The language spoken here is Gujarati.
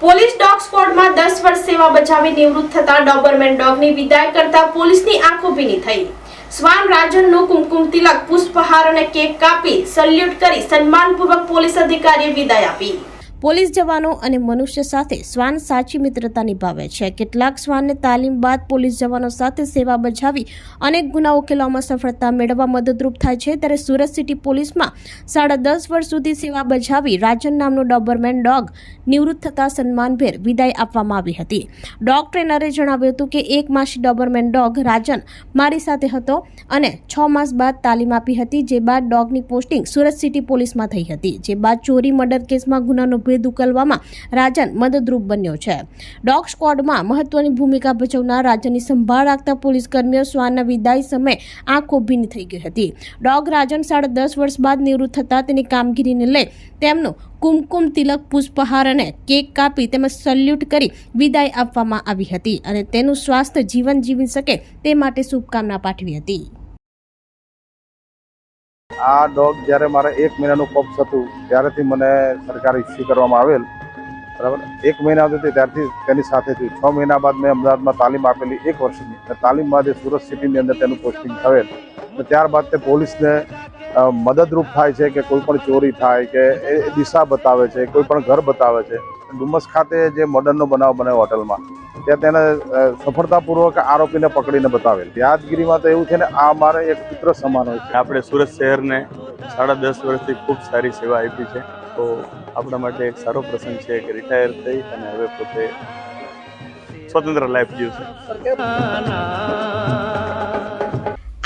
પોલીસ ડોગ સ્ક્વોડમાં દસ વર્ષ સેવા બજાવી નિવૃત્ત થતા ડોબરમેન ડોગની વિદાય કરતા પોલીસની આંખો ભીની થઈ. સ્વાન રાજનનું કુમકુમ તિલક, પુષ્પહાર અને કેક કાપી સલ્યુટ કરી સન્માનપૂર્વક પોલીસ અધિકારીએ વિદાય આપી. પોલીસ જવાનો અને મનુષ્ય સાથે શ્વાન સાચી મિત્રતા નિભાવે છે. કેટલાક શ્વાનને તાલીમ બાદ પોલીસ જવાનો સાથે સેવા બજાવી અનેક ગુના ઉકેલવામાં સફળતા મેળવવા મદદરૂપ થાય છે. ત્યારે સુરત સિટી પોલીસમાં સાડા દસ વર્ષ સુધી સેવા બજાવી રાજન નામનો ડોબરમેન ડોગ નિવૃત્ત થતા સન્માનભેર વિદાય આપવામાં આવી હતી. ડોગ ટ્રેનરે જણાવ્યું હતું કે એક માસી ડોબરમેન ડોગ રાજન મારી સાથે હતો અને છ માસ બાદ તાલીમ આપી હતી, જે બાદ ડોગની પોસ્ટિંગ સુરત સિટી પોલીસમાં થઈ હતી. જે બાદ ચોરી, મર્ડર કેસમાં ગુનાનો ભેદ ઉકેલવામાં રાજન મદદરૂપ બન્યો છે. ડોગ સ્કોડમાં મહત્વની ભૂમિકા ભજવનાર રાજનની સંભાળ રાખતા પોલીસ કર્મીઓ શ્વાનના વિદાય સમયે આંખો ભીની થઈ ગઈ હતી. ડોગ રાજન સાડા દસ વર્ષ બાદ નિવૃત્ત થતા તેની કામગીરીને લઈ તેમનું કુમકુમ તિલક, પુષ્પહાર અને કેક કાપી તેમજ સલ્યુટ કરી વિદાય આપવામાં આવી હતી અને તેનું સ્વાસ્થ્ય જીવન જીવી શકે તે માટે શુભકામના પાઠવી હતી. આ ડોગ જ્યારે મારે એક મહિનાનું પપ્સ હતું ત્યારેથી મને સરકારે ઇસ્યુ કરવામાં આવેલ. બરાબર? એક મહિના હતી, ત્યારથી તેની સાથે છું છ મહિના બાદ મેં અમદાવાદમાં તાલીમ આપેલી એક વર્ષની. અને તાલીમ બાદ સુરત સિટીની અંદર તેનું પોસ્ટિંગ થયેલ અને ત્યારબાદ તે પોલીસને મદદરૂપ થાય છે કે કોઈ પણ ચોરી થાય કે એ દિશા બતાવે છે, કોઈ પણ ઘર બતાવે છે. ડુમસ ખાતે જે મર્ડરનો બનાવ બન્યો હોટલમાં ત્યાં તેને સફળતાપૂર્વક આરોપીને પકડીને બતાવેલ. યાદગીરીમાં તો એવું છે ને આ મારે એક ચિત્ર સમાન હોય છે. આપણે સુરત શહેરને સાડા દસ વર્ષથી ખૂબ સારી સેવા આપી છે. તો આપણા માટે એક સારો પ્રસંગ છે કે રિટાયર થઈ અને હવે પોતે સ્વતંત્ર લાઈફ જીવશે.